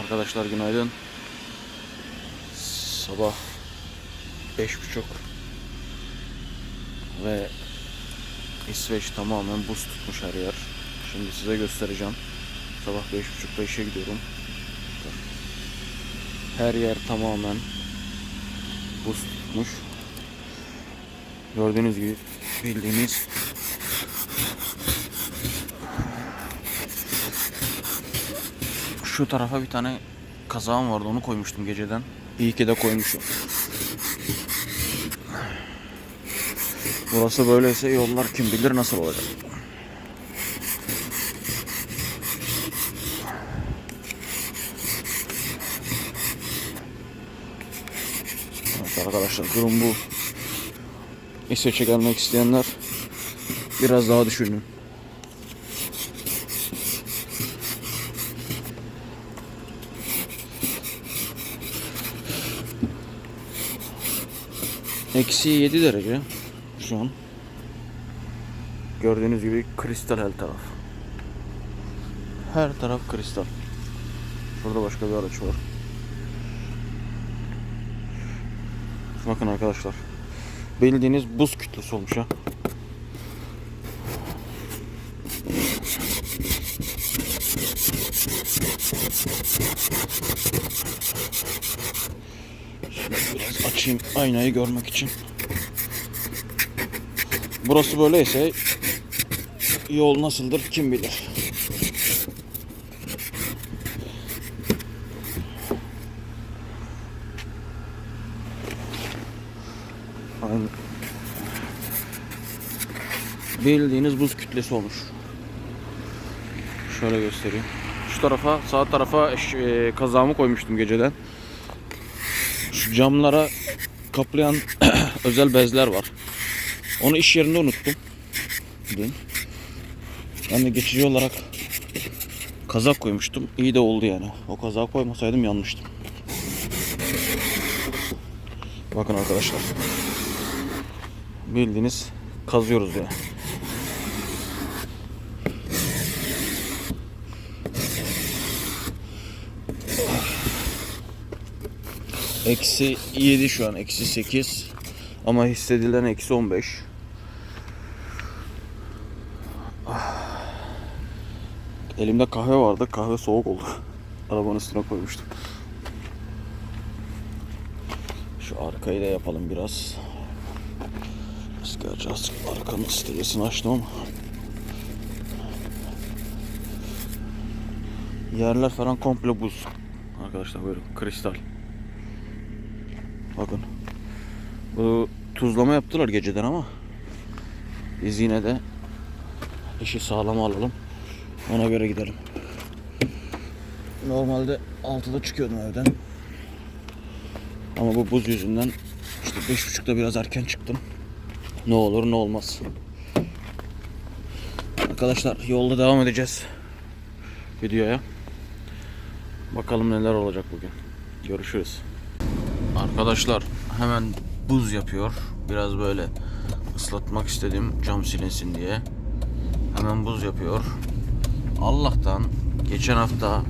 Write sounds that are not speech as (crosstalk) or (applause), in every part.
Arkadaşlar günaydın. Sabah beş buçuk ve İsveç tamamen buz tutmuş her yer. Şimdi size göstereceğim. Sabah beş buçukta işe gidiyorum. Her yer tamamen buz tutmuş. Gördüğünüz gibi bildiğiniz Şu tarafa bir tane kazağım vardı onu koymuştum geceden. İyi ki de koymuşum. Burası böyleyse yollar kim bilir nasıl olacak. Evet arkadaşlar durum bu. İsveç'e gelmek isteyenler biraz daha düşünün. Eksi 7 derece şu an. Gördüğünüz gibi kristal her taraf. Her taraf kristal. Burada başka bir araç var. Bakın arkadaşlar. Bildiğiniz buz kütlesi olmuş ha. Biraz açayım aynayı görmek için. Burası böyleyse yol nasıldır kim bilir. Bildiğiniz buz kütlesi olmuş. Şöyle göstereyim. Şu tarafa, sağ tarafa e, kazağımı koymuştum geceden. Camlara kaplayan (clears throat) özel bezler var. Onu iş yerinde unuttum. Dün. Ben geçici olarak kazak koymuştum. İyi de oldu yani. O kazağı koymasaydım yanmıştım. Bakın arkadaşlar. Bildiğiniz kazıyoruz yani. Eksi 7 şu an. Eksi 8. Ama hissedilen eksi 15. Ah. Elimde kahve vardı. Kahve soğuk oldu. (laughs) Arabanın üstüne koymuştum. Şu arkayı da yapalım biraz. Gerçi az arkanın stresini açtım ama. Yerler falan komple buz. Arkadaşlar böyle kristal. Bakın. Bu tuzlama yaptılar geceden ama biz yine de işi sağlam alalım. Ona göre gidelim. Normalde 6'da çıkıyordum evden. Ama bu buz yüzünden işte 5.30'da biraz erken çıktım. Ne olur ne olmaz. Arkadaşlar yolda devam edeceğiz videoya. Bakalım neler olacak bugün. Görüşürüz. Arkadaşlar hemen buz yapıyor. Biraz böyle ıslatmak istedim cam silinsin diye. Hemen buz yapıyor. Allah'tan geçen hafta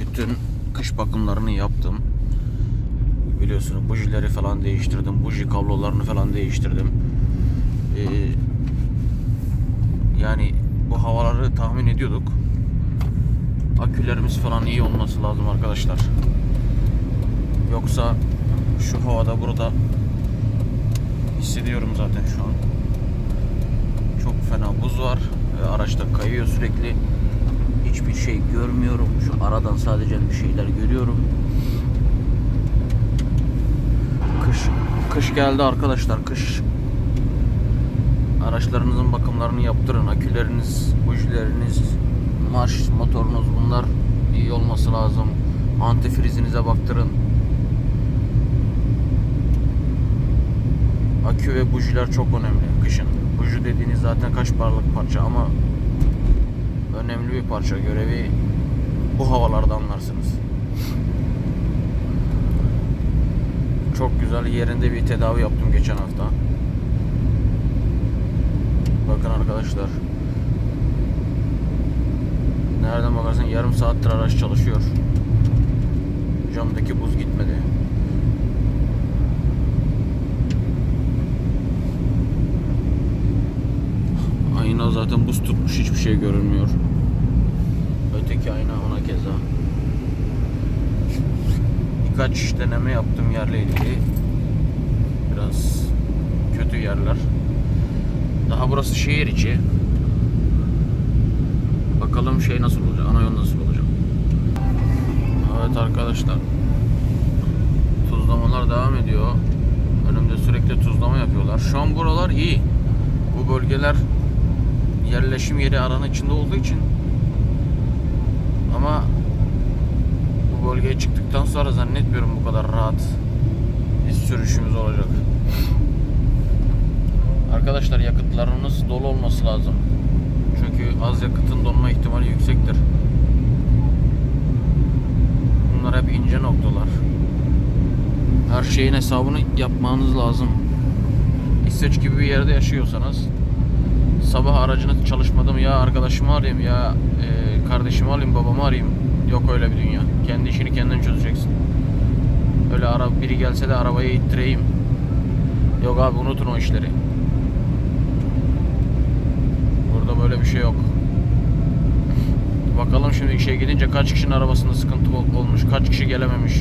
bütün kış bakımlarını yaptım. Biliyorsunuz bujileri falan değiştirdim. Buji kablolarını falan değiştirdim. Ee, yani bu havaları tahmin ediyorduk. Akülerimiz falan iyi olması lazım arkadaşlar. Yoksa şu havada burada hissediyorum zaten şu an. Çok fena buz var araçta kayıyor sürekli. Hiçbir şey görmüyorum. Şu aradan sadece bir şeyler görüyorum. Kış kış geldi arkadaşlar. Kış araçlarınızın bakımlarını yaptırın. Aküleriniz, bujileriniz, marş motorunuz bunlar iyi olması lazım. Antifrizinize baktırın. Akü ve bujiler çok önemli kışın. Buji dediğiniz zaten kaç paralık parça ama önemli bir parça. Görevi bu havalarda anlarsınız. Çok güzel yerinde bir tedavi yaptım geçen hafta. Bakın arkadaşlar. Nereden bakarsan yarım saattir araç çalışıyor. Camdaki buz gitmedi. Ayna zaten buz tutmuş hiçbir şey görünmüyor. Öteki ayna ona keza. Birkaç deneme yaptım yerle ilgili. Biraz kötü yerler. Daha burası şehir içi. Bakalım şey nasıl olacak, ana yol nasıl olacak. Evet arkadaşlar. Tuzlamalar devam ediyor. Önümde sürekli tuzlama yapıyorlar. Şu an buralar iyi. Bu bölgeler yerleşim yeri aranın içinde olduğu için ama bu bölgeye çıktıktan sonra zannetmiyorum bu kadar rahat bir sürüşümüz olacak. Arkadaşlar yakıtlarınız dolu olması lazım. Çünkü az yakıtın donma ihtimali yüksektir. Bunlar hep ince noktalar. Her şeyin hesabını yapmanız lazım. İsveç gibi bir yerde yaşıyorsanız sabah aracını çalışmadı mı ya arkadaşımı arayayım ya e, kardeşimi alayım babamı arayayım. Yok öyle bir dünya. Kendi işini kendin çözeceksin. Öyle ara biri gelse de arabayı ittireyim. Yok abi unutun o işleri. Burada böyle bir şey yok. Bakalım şimdi işe gidince kaç kişinin arabasında sıkıntı ol- olmuş, kaç kişi gelememiş.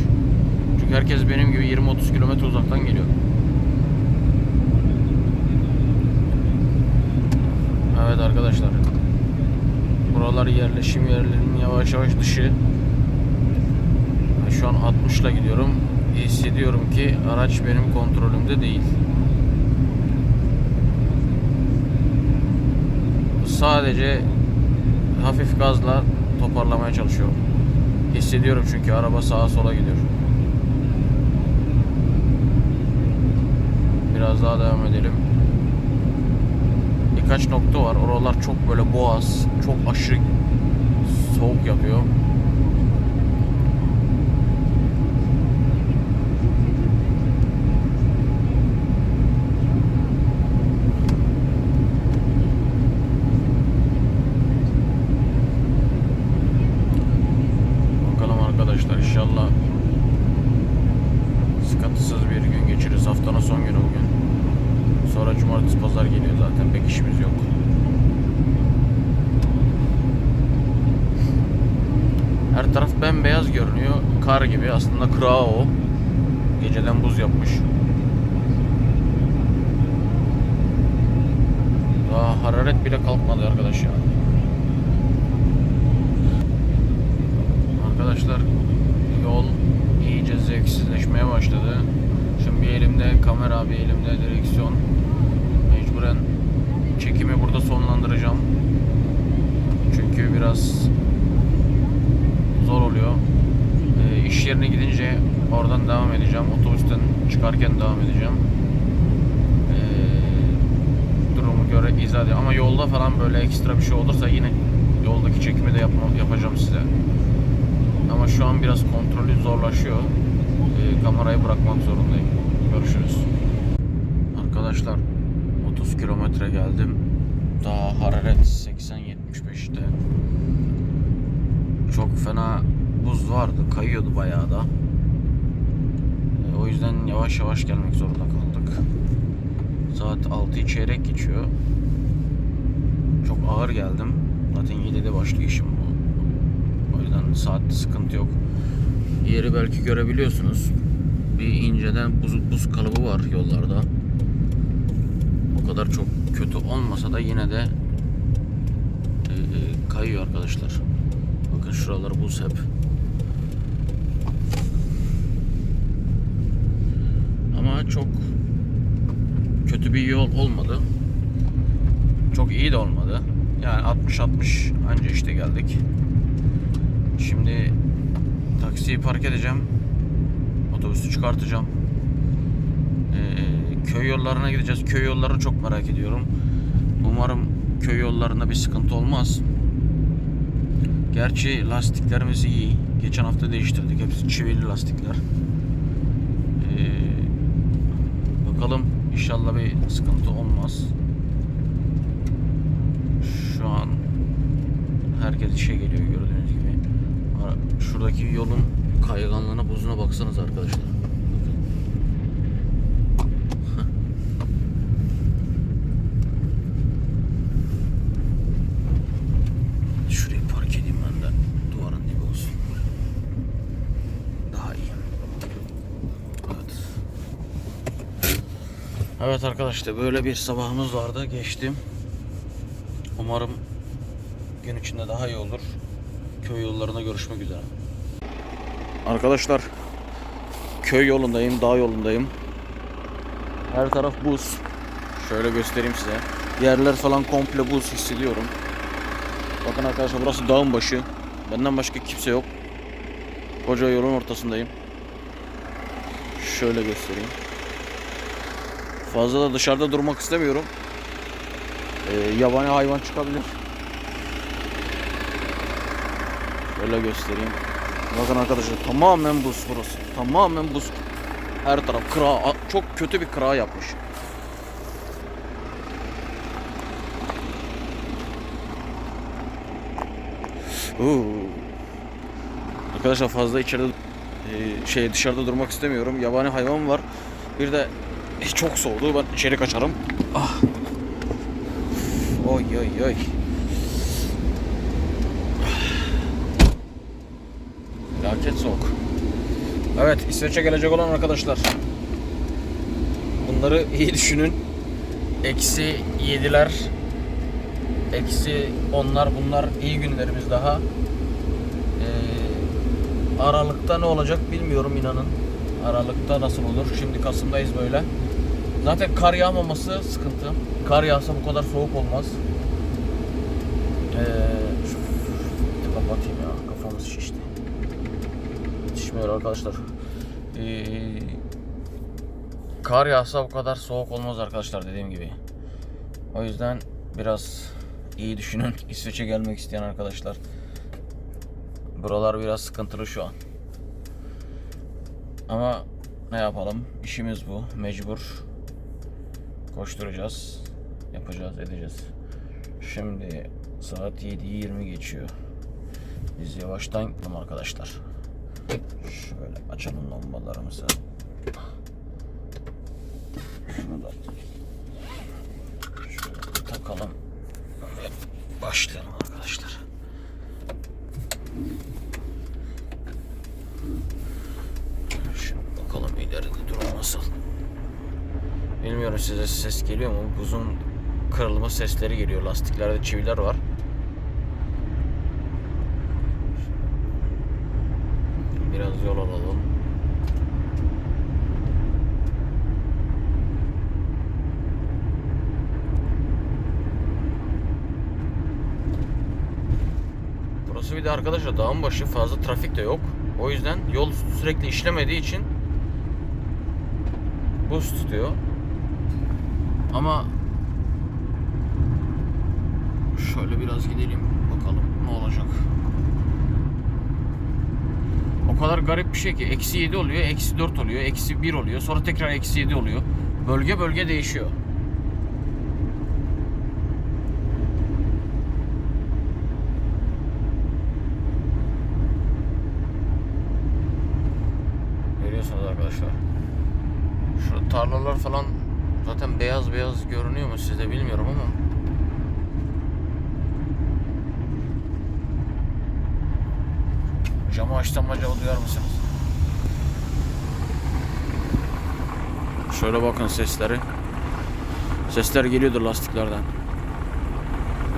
Çünkü herkes benim gibi 20-30 kilometre uzaktan geliyor. Evet arkadaşlar. Buralar yerleşim yerlerinin yavaş yavaş dışı. Şu an 60 ile gidiyorum. Hissediyorum ki araç benim kontrolümde değil. Sadece hafif gazla toparlamaya çalışıyorum. Hissediyorum çünkü araba sağa sola gidiyor. Biraz daha devam edelim birkaç nokta var. Oralar çok böyle boğaz, çok aşırı soğuk yapıyor. Bakalım arkadaşlar inşallah sıkıntısız bir gün geçiririz. Haftanın son günü bugün. Sonra cumartesi pazar geliyor zaten pek işimiz yok. Her taraf bembeyaz görünüyor. Kar gibi aslında kırağı o. Geceden buz yapmış. Daha hararet bile kalkmadı arkadaş ya. Arkadaşlar yol iyice zevksizleşmeye başladı. Şimdi bir elimde kamera, bir elimde direksiyon. Mecburen çekimi burada sonlandıracağım. Çünkü biraz zor oluyor. İş yerine gidince oradan devam edeceğim. Otobüsten çıkarken devam edeceğim. Ee, durumu göre izah edeceğim. Ama yolda falan böyle ekstra bir şey olursa yine yoldaki çekimi de yapma, yapacağım size. Ama şu an biraz kontrolü zorlaşıyor. Ee, kamerayı bırakmak zorundayım. Görüşürüz. Arkadaşlar 30 kilometre geldim. Daha hararet 80-75'te. Çok fena buz vardı. Kayıyordu bayağı da. Ee, o yüzden yavaş yavaş gelmek zorunda kaldık. Saat 6'yı çeyrek geçiyor. Çok ağır geldim. Zaten 7'de başlıyor bu. O yüzden saatte sıkıntı yok. Yeri belki görebiliyorsunuz. Bir inceden buz, buz kalıbı var yollarda. O kadar çok kötü olmasa da yine de e, e, kayıyor arkadaşlar. Bakın şuralar buz hep. Çok kötü bir yol olmadı. Çok iyi de olmadı. Yani 60-60 anca işte geldik. Şimdi taksiyi park edeceğim. Otobüsü çıkartacağım. Ee, köy yollarına gideceğiz. Köy yollarını çok merak ediyorum. Umarım köy yollarında bir sıkıntı olmaz. Gerçi lastiklerimiz iyi. Geçen hafta değiştirdik. Hepsi çivili lastikler. Ee, bakalım inşallah bir sıkıntı olmaz. Şu an herkes işe geliyor gördüğünüz gibi. Şuradaki yolun kayganlığına buzuna baksanız arkadaşlar. Şuraya park edeyim ben de. Duvarın dibi olsun. Daha iyi. Evet. Evet arkadaşlar böyle bir sabahımız vardı. Geçtim. Umarım gün içinde daha iyi olur. Köy yollarında görüşmek üzere. Arkadaşlar köy yolundayım, dağ yolundayım. Her taraf buz. Şöyle göstereyim size. Yerler falan komple buz hissediyorum. Bakın arkadaşlar burası dağın başı. Benden başka kimse yok. Koca yolun ortasındayım. Şöyle göstereyim. Fazla da dışarıda durmak istemiyorum. Ee, yabani hayvan çıkabilir. Şöyle göstereyim. Bakın arkadaşlar tamamen buz burası. Tamamen buz. Her taraf kıra. Çok kötü bir kıra yapmış. Oo. Arkadaşlar fazla içeride e, şey dışarıda durmak istemiyorum. Yabani hayvan var. Bir de e, çok soğudu. Ben içeri kaçarım. Ah. Oy oy oy. Felaket soğuk. Evet İsveç'e gelecek olan arkadaşlar. Bunları iyi düşünün. Eksi yediler. Eksi onlar bunlar iyi günlerimiz daha. Ee, Aralıkta ne olacak bilmiyorum inanın. Aralıkta nasıl olur? Şimdi Kasım'dayız böyle. Zaten kar yağmaması sıkıntı. Kar yağsa bu kadar soğuk olmaz. Ee, kapatayım ya kafamız şişti. Yetişmiyor arkadaşlar. Ee, kar yağsa bu kadar soğuk olmaz arkadaşlar dediğim gibi. O yüzden biraz iyi düşünün (laughs) İsveç'e gelmek isteyen arkadaşlar. Buralar biraz sıkıntılı şu an. Ama ne yapalım? İşimiz bu. Mecbur. Koşturacağız. Yapacağız, edeceğiz. Şimdi saat 7.20 geçiyor. Biz yavaştan gidelim arkadaşlar. Şöyle açalım lambalarımızı. Şunu da şöyle takalım ve başlayalım arkadaşlar. Şimdi bakalım ileride durum nasıl. Bilmiyorum size ses geliyor mu? Buzun kırılma sesleri geliyor. Lastiklerde çiviler var. Biraz yol alalım. Burası bir de arkadaşlar dağın başı fazla trafik de yok. O yüzden yol sürekli işlemediği için buz tutuyor. Ama şöyle biraz gidelim bakalım ne olacak. O kadar garip bir şey ki eksi 7 oluyor, eksi 4 oluyor, eksi 1 oluyor. Sonra tekrar eksi 7 oluyor. Bölge bölge değişiyor. Görüyorsunuz arkadaşlar. Şu tarlalar falan zaten beyaz beyaz görünüyor mu sizde bilmiyorum ama. Camı açsam acaba duyar mısınız? Bakın sesleri. Sesler geliyordur lastiklerden.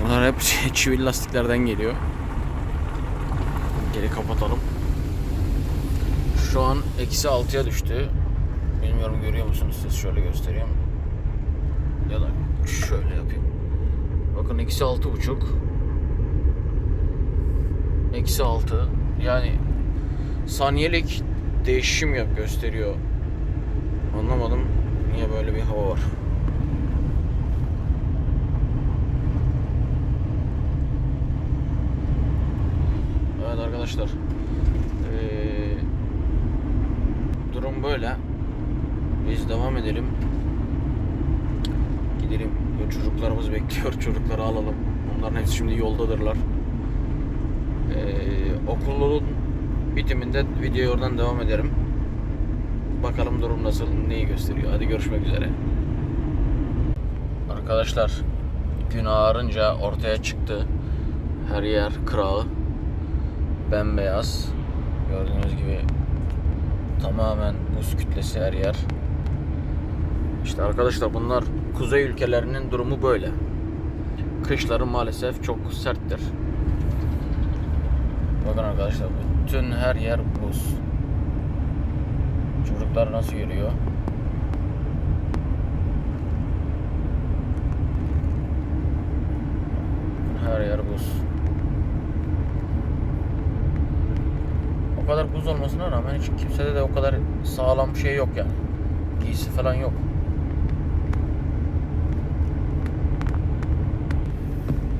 Bunlar hep (laughs) çivili lastiklerden geliyor. Geri kapatalım. Şu an eksi 6'ya düştü. Bilmiyorum görüyor musunuz siz şöyle göstereyim. Ya da şöyle yapayım. Bakın eksi altı buçuk. Eksi altı. Yani saniyelik değişim yap gösteriyor. Anlamadım niye böyle bir hava var. Evet arkadaşlar. Ee, durum böyle. Biz devam edelim. Gidelim. Çocuklarımız bekliyor. (laughs) Çocukları alalım. Onların hepsi şimdi yoldadırlar. Ee, okulun Bitiminde videoya oradan devam ederim. Bakalım durum nasıl, neyi gösteriyor. Hadi görüşmek üzere. Arkadaşlar gün ağarınca ortaya çıktı. Her yer kırağı. Bembeyaz. Gördüğünüz gibi tamamen buz kütlesi her yer. İşte arkadaşlar bunlar kuzey ülkelerinin durumu böyle. Kışları maalesef çok serttir. Bakın arkadaşlar bütün her yer buz. Çocuklar nasıl yürüyor? Her yer buz. O kadar buz olmasına rağmen hiç kimsede de o kadar sağlam şey yok yani. Giysi falan yok.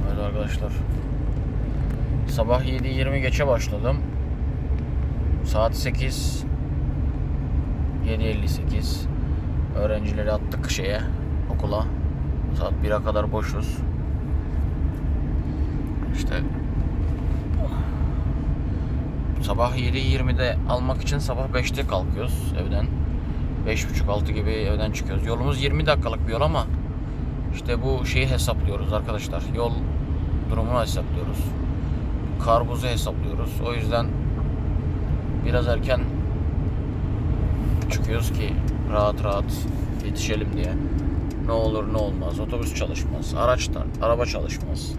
Evet arkadaşlar. Sabah 7.20 geçe başladım. Saat 8 7.58 Öğrencileri attık şeye okula. Saat 1'e kadar boşuz. İşte sabah 7.20'de almak için sabah 5'te kalkıyoruz evden. 5.30-6 gibi evden çıkıyoruz. Yolumuz 20 dakikalık bir yol ama işte bu şeyi hesaplıyoruz arkadaşlar. Yol durumunu hesaplıyoruz. Karbuzu hesaplıyoruz. O yüzden biraz erken çıkıyoruz ki rahat rahat yetişelim diye. Ne olur ne olmaz. Otobüs çalışmaz. Araçlar, araba çalışmaz.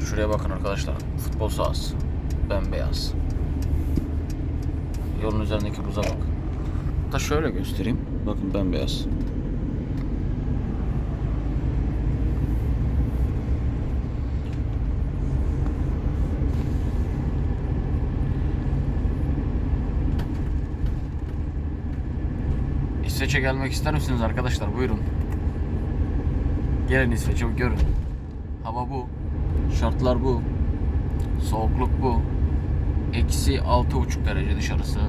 Şuraya bakın arkadaşlar. Futbol sahası. Bembeyaz. Yolun üzerindeki buza bak. Hatta şöyle göstereyim. Bakın bembeyaz. İsveç'e gelmek ister misiniz arkadaşlar? Buyurun. Gelin İsveç'e görün. Hava bu. Şartlar bu. Soğukluk bu. Eksi altı buçuk derece dışarısı.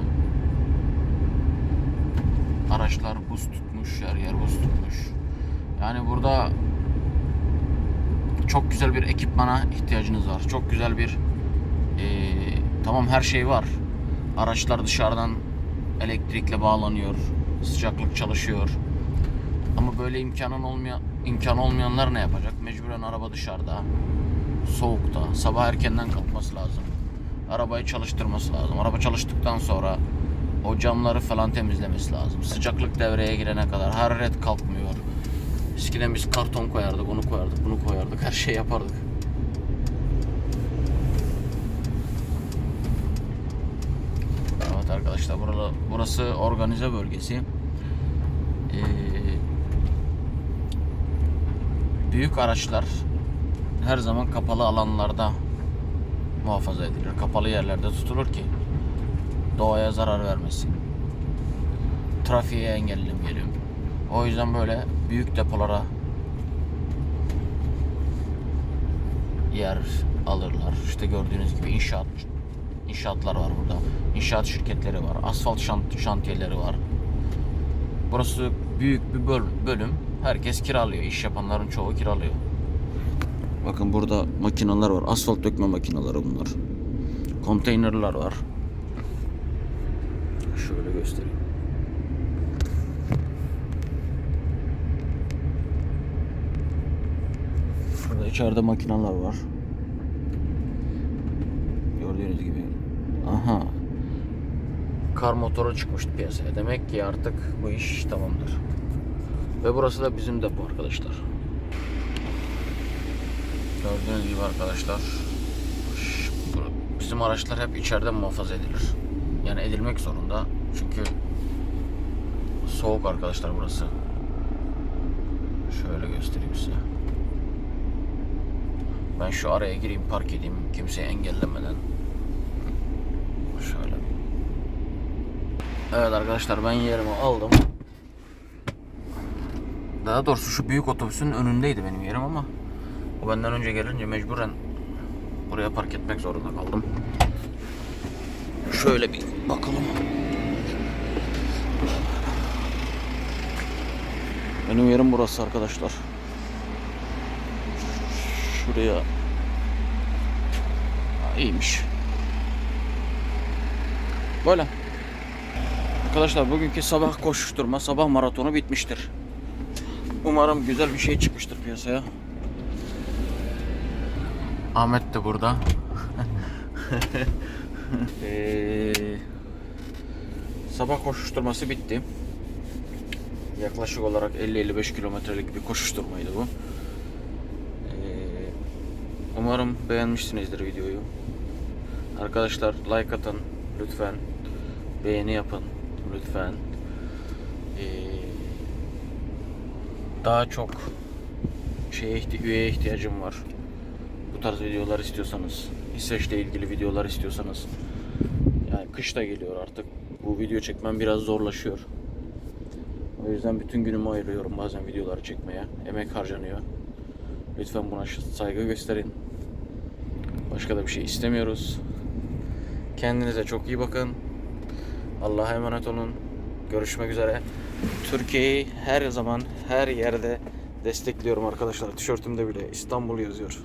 Araçlar buz tutmuş, her yer buz tutmuş. Yani burada çok güzel bir ekipmana ihtiyacınız var. Çok güzel bir eee, tamam her şey var. Araçlar dışarıdan elektrikle bağlanıyor. Sıcaklık çalışıyor. Ama böyle imkanın olmayan imkan olmayanlar ne yapacak? Mecburen araba dışarıda. Soğukta. Sabah erkenden kalkması lazım. Arabayı çalıştırması lazım. Araba çalıştıktan sonra o camları falan temizlemesi lazım. Sıcaklık devreye girene kadar hararet kalkmıyor. Eskiden biz karton koyardık, onu koyardık, bunu koyardık, her şey yapardık. Evet arkadaşlar burada, burası organize bölgesi. Ee, büyük araçlar her zaman kapalı alanlarda muhafaza edilir. Kapalı yerlerde tutulur ki doğaya zarar vermesin. Trafiğe engellemeyelim. O yüzden böyle büyük depolara yer alırlar. İşte gördüğünüz gibi inşaat inşaatlar var burada. İnşaat şirketleri var. Asfalt şant şantiyeleri var. Burası büyük bir böl- bölüm. Herkes kiralıyor. İş yapanların çoğu kiralıyor. Bakın burada makineler var. Asfalt dökme makineleri bunlar. Konteynerler var. Şöyle göstereyim. Şurada içeride makineler var. Gördüğünüz gibi. Aha. Kar motoru çıkmıştı piyasaya. Demek ki artık bu iş tamamdır. Ve burası da bizim depo arkadaşlar. Gördüğünüz gibi arkadaşlar. Bizim araçlar hep içeride muhafaza edilir. Yani edilmek zorunda. Çünkü soğuk arkadaşlar burası. Şöyle göstereyim size. Ben şu araya gireyim park edeyim kimseyi engellemeden. Şöyle. Evet arkadaşlar ben yerimi aldım. Daha doğrusu şu büyük otobüsün önündeydi benim yerim ama o benden önce gelince mecburen buraya park etmek zorunda kaldım. Şöyle bir bakalım. Benim yerim burası arkadaşlar. Şuraya Ha, iyiymiş. Böyle. Arkadaşlar bugünkü sabah koşuşturma, sabah maratonu bitmiştir. Umarım güzel bir şey çıkmıştır piyasaya. Ahmet de burada. (laughs) Ee, sabah koşuşturması bitti. Yaklaşık olarak 50-55 kilometrelik bir koşuşturmaydı bu. Ee, umarım beğenmişsinizdir videoyu. Arkadaşlar like atın lütfen. Beğeni yapın lütfen. Ee, daha çok şeye ihti- üyeye ihtiyacım var. Bu tarz videolar istiyorsanız, İsveç'le ilgili videolar istiyorsanız. Yani kış da geliyor artık. Bu video çekmem biraz zorlaşıyor. O yüzden bütün günümü ayırıyorum bazen videoları çekmeye. Emek harcanıyor. Lütfen buna saygı gösterin. Başka da bir şey istemiyoruz. Kendinize çok iyi bakın. Allah'a emanet olun. Görüşmek üzere. Türkiye'yi her zaman her yerde destekliyorum arkadaşlar. Tişörtümde bile İstanbul yazıyor.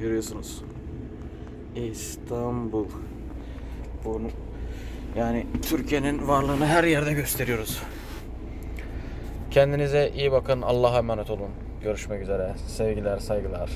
Görüyorsunuz. İstanbul. Bunu yani Türkiye'nin varlığını her yerde gösteriyoruz. Kendinize iyi bakın. Allah'a emanet olun. Görüşmek üzere. Sevgiler, saygılar.